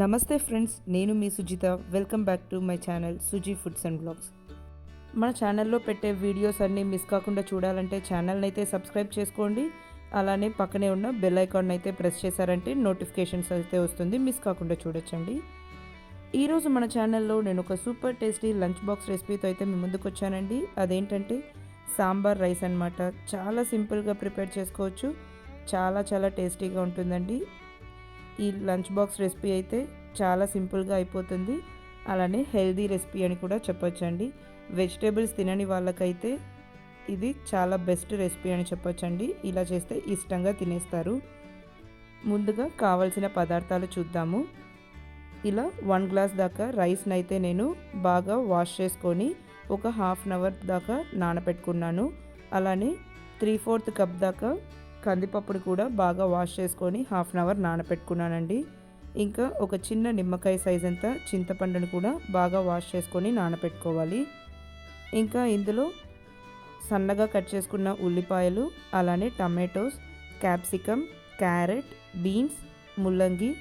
నమస్తే ఫ్రెండ్స్ నేను మీ Sujitha. Welcome back to my channel Suji foods and blogs మన ఛానల్లో పెట్టే వీడియోస్ అన్నీ మిస్ కాకుండా చూడాలంటే ఛానల్ని అయితే సబ్స్క్రైబ్ చేసుకోండి. అలానే పక్కనే ఉన్న బెల్ ఐకాన్ అయితే ప్రెస్ చేశారంటే నోటిఫికేషన్స్ అయితే వస్తుంది. మిస్ కాకుండా చూడొచ్చండి. ఈరోజు మన ఛానల్లో నేను ఒక సూపర్ టేస్టీ లంచ్ బాక్స్ రెసిపీతో అయితే మీ ముందుకు వచ్చానండి. అదేంటంటే సాంబార్ రైస్ అన్నమాట. చాలా సింపుల్గా ప్రిపేర్ చేసుకోవచ్చు. చాలా చాలా టేస్టీగా ఉంటుందండి. ఈ లంచ్ బాక్స్ రెసిపీ అయితే చాలా సింపుల్గా అయిపోతుంది. అలానే హెల్దీ రెసిపీ అని కూడా చెప్పొచ్చండి. వెజిటేబుల్స్ తినని వాళ్ళకైతే ఇది చాలా బెస్ట్ రెసిపీ అని చెప్పొచ్చండి. ఇలా చేస్తే ఇష్టంగా తినేస్తారు. ముందుగా కావలసిన పదార్థాలు చూద్దాము. ఇలా వన్ గ్లాస్ దాకా రైస్ని అయితే నేను బాగా వాష్ చేసుకొని ఒక హాఫ్ అన్ అవర్ దాకా నానబెట్టుకున్నాను అలానే త్రీ ఫోర్త్ కప్ దాకా కందిపప్పుని కూడా బాగా వాష్ చేసుకొని హాఫ్ అన్ అవర్ నానబెట్టుకున్నానండి ఇంకా ఒక చిన్న నిమ్మకాయ సైజ్ అంతా చింతపండుని కూడా బాగా వాష్ చేసుకొని నానబెట్టుకోవాలి ఇంకా ఇందులో సన్నగా కట్ చేసుకున్న ఉల్లిపాయలు అలానే టమాటోస్ క్యాప్సికమ్ క్యారెట్ బీన్స్ ముల్లంగి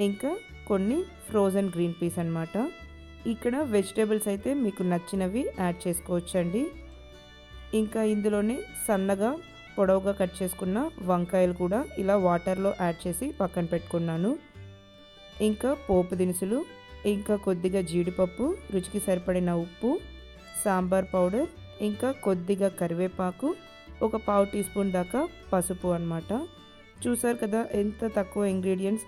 ఇంకా కొన్ని ఫ్రోజన్ గ్రీన్ పీస్ అనమాట ఇక్కడ వెజిటేబుల్స్ అయితే మీకు నచ్చినవి యాడ్ చేసుకోవచ్చండి. ఇంకా ఇందులోనే సన్నగా పొడవుగా కట్ చేసుకున్న వంకాయలు కూడా ఇలా వాటర్లో యాడ్ చేసి పక్కన పెట్టుకున్నాను. ఇంకా పోపు దినుసులు ఇంకా కొద్దిగా జీడిపప్పు రుచికి సరిపడిన ఉప్పు సాంబార్ పౌడర్ ఇంకా కొద్దిగా కరివేపాకు ఒక పావు టీ స్పూన్ దాకా పసుపు అనమాట చూసారు కదా ఎంత తక్కువ ఇంగ్రీడియంట్స్.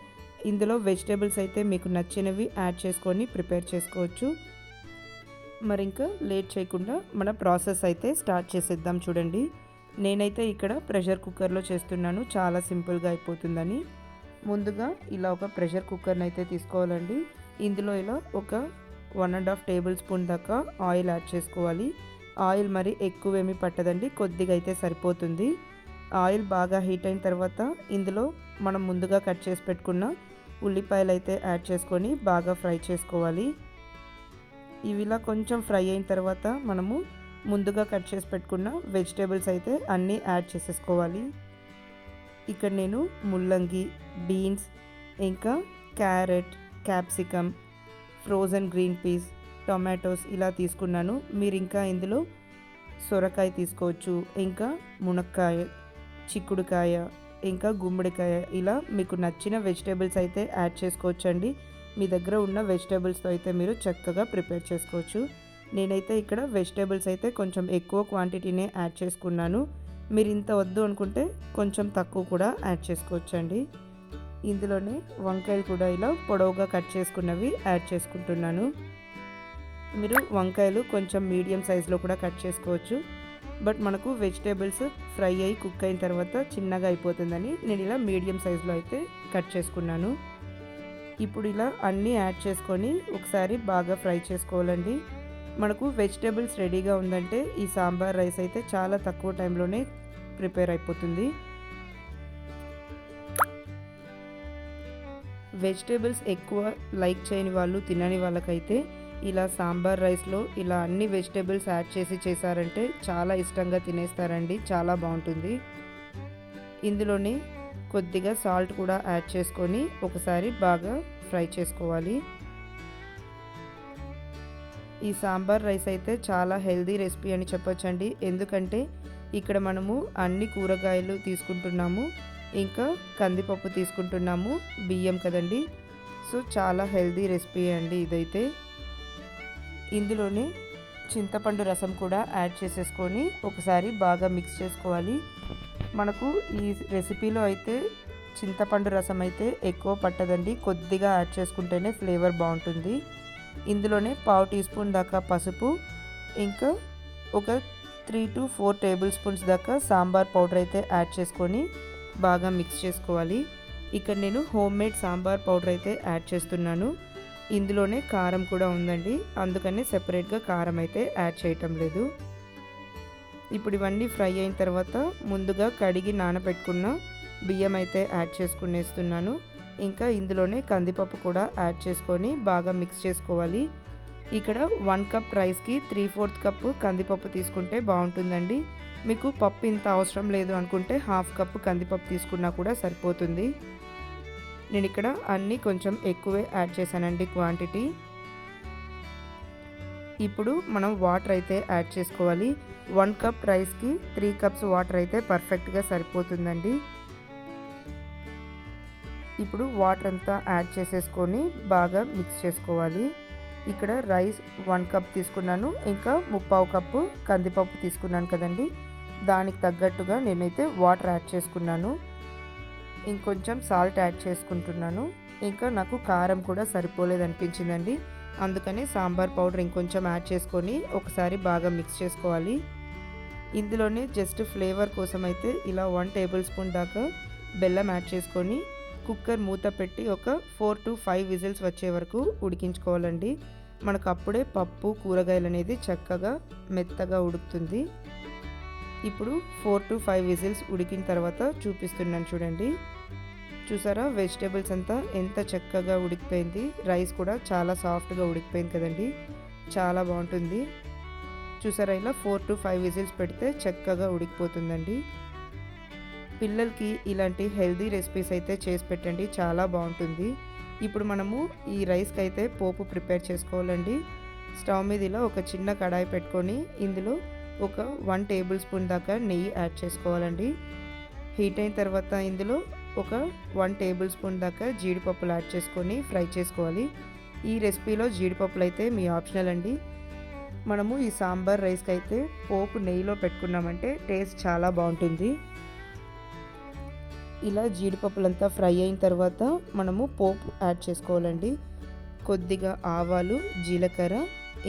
ఇందులో వెజిటేబుల్స్ అయితే మీకు నచ్చినవి యాడ్ చేసుకొని ప్రిపేర్ చేసుకోవచ్చు. మరి ఇంకా లేట్ చేయకుండా మన ప్రాసెస్ అయితే స్టార్ట్ చేసేద్దాం చూడండి. నేనైతే ఇక్కడ ప్రెషర్ కుక్కర్లో చేస్తున్నాను. చాలా సింపుల్గా అయిపోతుందని. ముందుగా ఇలా ఒక ప్రెషర్ కుక్కర్ని అయితే తీసుకోవాలండి. ఇందులో ఇలా ఒక one and half tablespoon దాకా ఆయిల్ యాడ్ చేసుకోవాలి. ఆయిల్ మరి ఎక్కువేమీ పట్టదండి. కొద్దిగా అయితే సరిపోతుంది. ఆయిల్ బాగా హీట్ అయిన తర్వాత ఇందులో మనం ముందుగా కట్ చేసి పెట్టుకున్న ఉల్లిపాయలు అయితే యాడ్ చేసుకొని బాగా ఫ్రై చేసుకోవాలి. ఇవి ఇలా కొంచెం ఫ్రై అయిన తర్వాత మనము ముందుగా కట్ చేసి పెట్టుకున్న వెజిటేబుల్స్ అయితే అన్నీ యాడ్ చేసేసుకోవాలి. ఇక్కడ నేను ముల్లంగి బీన్స్ ఇంకా carrot capsicum frozen green peas tomatoes ఇలా తీసుకున్నాను. మీరు ఇంకా ఇందులో సొరకాయ తీసుకోవచ్చు ఇంకా మునక్కాయ చిక్కుడుకాయ ఇంకా గుమ్మడికాయ ఇలా మీకు నచ్చిన వెజిటేబుల్స్ అయితే యాడ్ చేసుకోవచ్చండి. మీ దగ్గర ఉన్న వెజిటేబుల్స్తో అయితే మీరు చక్కగా ప్రిపేర్ చేసుకోవచ్చు. నేనైతే ఇక్కడ వెజిటేబుల్స్ అయితే కొంచెం ఎక్కువ క్వాంటిటీనే యాడ్ చేసుకున్నాను. మీరు ఇంత వద్దు అనుకుంటే కొంచెం తక్కువ కూడా యాడ్ చేసుకోవచ్చండి. ఇందులోనే వంకాయలు కూడా ఇలా పొడవుగా కట్ చేసుకున్నవి యాడ్ చేసుకుంటున్నాను. మీరు వంకాయలు కొంచెం మీడియం సైజులో కూడా కట్ చేసుకోవచ్చు. బట్ మనకు వెజిటేబుల్స్ ఫ్రై అయ్యి కుక్ అయిన తర్వాత చిన్నగా అయిపోతుందని నేను ఇలా మీడియం సైజులో అయితే కట్ చేసుకున్నాను. ఇప్పుడు ఇలా అన్నీ యాడ్ చేసుకొని ఒకసారి బాగా ఫ్రై చేసుకోవాలండి. మనకు వెజిటేబుల్స్ రెడీగా ఉందంటే ఈ సాంబార్ రైస్ అయితే చాలా తక్కువ టైంలోనే ప్రిపేర్ అయిపోతుంది. వెజిటేబుల్స్ ఎక్కువ లైక్ చేయని వాళ్ళు తినని వాళ్ళకైతే ఇలా సాంబార్ రైస్లో ఇలా అన్ని వెజిటేబుల్స్ యాడ్ చేసి చేశారంటే చాలా ఇష్టంగా తినేస్తారండి చాలా బాగుంటుంది. ఇందులోనే కొద్దిగా సాల్ట్ కూడా యాడ్ చేసుకొని ఒకసారి బాగా ఫ్రై చేసుకోవాలి. ఈ సాంబార్ రైస్ అయితే చాలా హెల్దీ రెసిపీ అని చెప్పొచ్చండి. ఎందుకంటే ఇక్కడ మనము అన్ని కూరగాయలు తీసుకుంటున్నాము. ఇంకా కందిపప్పు తీసుకుంటున్నాము. బియ్యం కదండి. సో చాలా హెల్దీ రెసిపీ అండి ఇదైతే. ఇందులోనే చింతపండు రసం కూడా యాడ్ చేసేసుకొని ఒకసారి బాగా మిక్స్ చేసుకోవాలి. మనకు ఈ రెసిపీలో అయితే చింతపండు రసం అయితే ఎక్కువ పట్టదండి. కొద్దిగా యాడ్ చేసుకుంటేనే ఫ్లేవర్ బాగుంటుంది. ఇందులోనే పావు టీ స్పూన్ దాకా పసుపు ఇంకా ఒక three to four table spoons దాకా సాంబార్ పౌడర్ అయితే యాడ్ చేసుకొని బాగా మిక్స్ చేసుకోవాలి. ఇక్కడ నేను హోమ్ మేడ్ సాంబార్ పౌడర్ అయితే యాడ్ చేస్తున్నాను. ఇందులోనే కారం కూడా ఉందండి. అందుకని సెపరేట్గా కారం అయితే యాడ్ చేయటం లేదు. ఇప్పుడు ఇవన్నీ ఫ్రై అయిన తర్వాత ముందుగా కడిగి నానబెట్టుకున్న బియ్యం అయితే యాడ్ చేసుకునేస్తున్నాను. ఇంకా ఇందులోనే కందిపప్పు కూడా యాడ్ చేసుకొని బాగా మిక్స్ చేసుకోవాలి. ఇక్కడ వన్ కప్ రైస్కి త్రీ ఫోర్త్ కప్ కందిపప్పు తీసుకుంటే బాగుంటుందండి. మీకు పప్పు ఇంత అవసరం లేదు అనుకుంటే హాఫ్ కప్ కందిపప్పు తీసుకున్నా కూడా సరిపోతుంది. నేను ఇక్కడ అన్నీ కొంచెం ఎక్కువే యాడ్ చేశానండి క్వాంటిటీ ఇప్పుడు మనం వాటర్ అయితే యాడ్ చేసుకోవాలి. వన్ కప్ రైస్కి త్రీ కప్స్ వాటర్ అయితే పర్ఫెక్ట్గా సరిపోతుందండి. ఇప్పుడు వాటర్ అంతా యాడ్ చేసేసుకొని బాగా మిక్స్ చేసుకోవాలి. ఇక్కడ రైస్ వన్ కప్ తీసుకున్నాను. ఇంకా ముప్పావు కప్పు కందిపప్పు తీసుకున్నాను కదండి. దానికి తగ్గట్టుగా నేనైతే వాటర్ యాడ్ చేసుకున్నాను. ఇంకొంచెం సాల్ట్ యాడ్ చేసుకుంటున్నాను. ఇంకా నాకు కారం కూడా సరిపోలేదు అనిపించిందండి. అందుకని సాంబార్ పౌడర్ ఇంకొంచెం యాడ్ చేసుకొని ఒకసారి బాగా మిక్స్ చేసుకోవాలి. ఇందులోనే జస్ట్ ఫ్లేవర్ కోసం అయితే ఇలా వన్ టేబుల్ స్పూన్ దాకా బెల్లం యాడ్ చేసుకొని కుక్కర్ మూత పెట్టి ఒక ఫోర్ టు ఫైవ్ విజిల్స్ వచ్చే వరకు ఉడికించుకోవాలండి. మనకు అప్పుడే పప్పు కూరగాయలు అనేది చక్కగా మెత్తగా ఉడుకుతుంది. ఇప్పుడు ఫోర్ టు ఫైవ్ విజిల్స్ ఉడికిన తర్వాత చూపిస్తున్నాను చూడండి. చూసారా? వెజిటేబుల్స్ అంతా ఎంత చక్కగా ఉడికిపోయింది. రైస్ కూడా చాలా సాఫ్ట్గా ఉడికిపోయింది కదండి. చాలా బాగుంటుంది. చూసారా? ఇలా ఫోర్ టు ఫైవ్ విజిల్స్ పెడితే చక్కగా ఉడికిపోతుందండి. పిల్లలకి ఇలాంటి హెల్దీ రెసిపీస్ అయితే చేసి పెట్టండి. చాలా బాగుంటుంది. ఇప్పుడు మనము ఈ రైస్కి అయితే పోపు ప్రిపేర్ చేసుకోవాలండి. స్టవ్ మీద ఇలా ఒక చిన్న కడాయి పెట్టుకొని ఇందులో ఒక వన్ టేబుల్ స్పూన్ దాకా నెయ్యి యాడ్ చేసుకోవాలండి. హీట్ అయిన తర్వాత ఇందులో ఒక వన్ టేబుల్ స్పూన్ దాకా జీడిపప్పులు యాడ్ చేసుకొని ఫ్రై చేసుకోవాలి. ఈ రెసిపీలో జీడిపప్పులు అయితే మీ ఆప్షనల్ అండి. మనము ఈ సాంబార్ రైస్కి అయితే పోపు నెయ్యిలో పెట్టుకున్నామంటే టేస్ట్ చాలా బాగుంటుంది. ఇలా జీడిపప్పులంతా ఫ్రై అయిన తర్వాత మనము పోపు యాడ్ చేసుకోవాలండి. కొద్దిగా ఆవాలు జీలకర్ర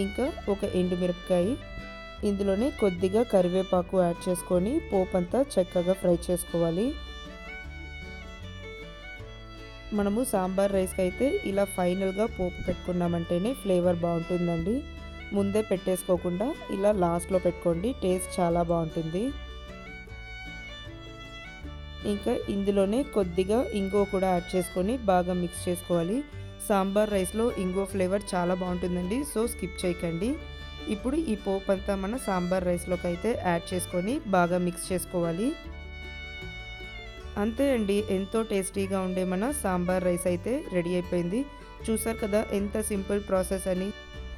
ఇంకా ఒక ఎండుమిరపకాయ. ఇందులోనే కొద్దిగా కరివేపాకు యాడ్ చేసుకొని పోపు అంతా చక్కగా ఫ్రై చేసుకోవాలి. మనము సాంబార్ రైస్కి అయితే ఇలా ఫైనల్గా పోపు పెట్టుకున్నామంటేనే ఫ్లేవర్ బాగుంటుందండి. ముందే పెట్టేసుకోకుండా ఇలా లాస్ట్లో పెట్టుకోండి టేస్ట్ చాలా బాగుంటుంది. ఇంకా ఇందులోనే కొద్దిగా ఇంగో కూడా యాడ్ చేసుకొని బాగా మిక్స్ చేసుకోవాలి. సాంబార్ రైస్లో ఇంగో ఫ్లేవర్ చాలా బాగుంటుందండి. సో స్కిప్ చేయకండి. ఇప్పుడు ఈ పోపు అంతా మన సాంబార్ రైస్లోకి అయితే యాడ్ చేసుకొని బాగా మిక్స్ చేసుకోవాలి. అంతే అండి. ఎంతో టేస్టీగా ఉండే మన సాంబార్ రైస్ అయితే రెడీ అయిపోయింది. చూసారు కదా ఎంత సింపుల్ ప్రాసెస్ అని.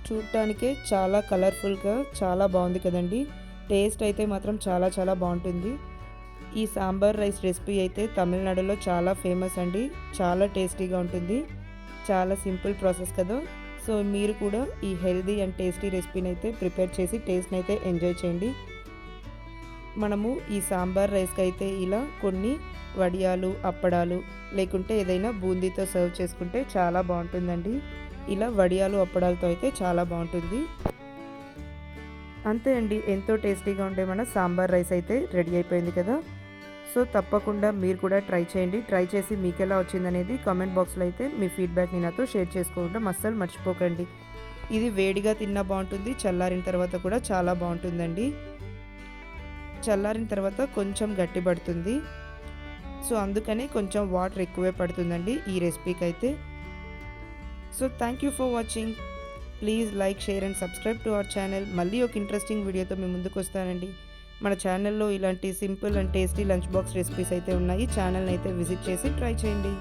చూడటానికే చాలా కలర్ఫుల్గా చాలా బాగుంది కదండి. టేస్ట్ అయితే మాత్రం చాలా చాలా బాగుంటుంది. ఈ సాంబార్ రైస్ రెసిపీ అయితే తమిళనాడులో చాలా ఫేమస్ అండి. చాలా టేస్టీగా ఉంటుంది. చాలా సింపుల్ ప్రాసెస్ కదా. సో మీరు కూడా ఈ హెల్దీ అండ్ టేస్టీ రెసిపీని అయితే ప్రిపేర్ చేసి టేస్ట్ని అయితే ఎంజాయ్ చేయండి. మనము ఈ సాంబార్ రైస్కి అయితే ఇలా కొన్ని వడియాలు అప్పడాలు లేకుంటే ఏదైనా బూందీతో సర్వ్ చేసుకుంటే చాలా బాగుంటుందండి. ఇలా వడియాలు అప్పడాలతో అయితే చాలా బాగుంటుంది. అంతే అండి. ఎంతో టేస్టీగా ఉండే మన సాంబార్ రైస్ అయితే రెడీ అయిపోయింది కదా. సో తప్పకుండా మీరు కూడా ట్రై చేయండి. ట్రై చేసి మీకు ఎలా వచ్చిందనేది కామెంట్ బాక్స్లో అయితే మీ ఫీడ్బ్యాక్ని నాతో షేర్ చేసుకోవడం అస్సలు మర్చిపోకండి. ఇది వేడిగా తిన్నా బాగుంటుంది. చల్లారిన తర్వాత కూడా చాలా బాగుంటుందండి. చల్లారిన తర్వాత కొంచెం గట్టి పడుతుంది. సో అందుకని కొంచెం వాటర్ ఎక్కువే పడుతుందండి ఈ రెసిపీకి అయితే. So thank you for watching please like share and subscribe to our channel మళ్ళీ ఒక ఇంట్రెస్టింగ్ వీడియోతో మేము ముందుకు వస్తానండి. మన ఛానల్లో ఇలాంటి simple and tasty lunch box recipes అయితే ఉన్నాయి. ఛానల్ని అయితే విజిట్ చేసి ట్రై చేయండి.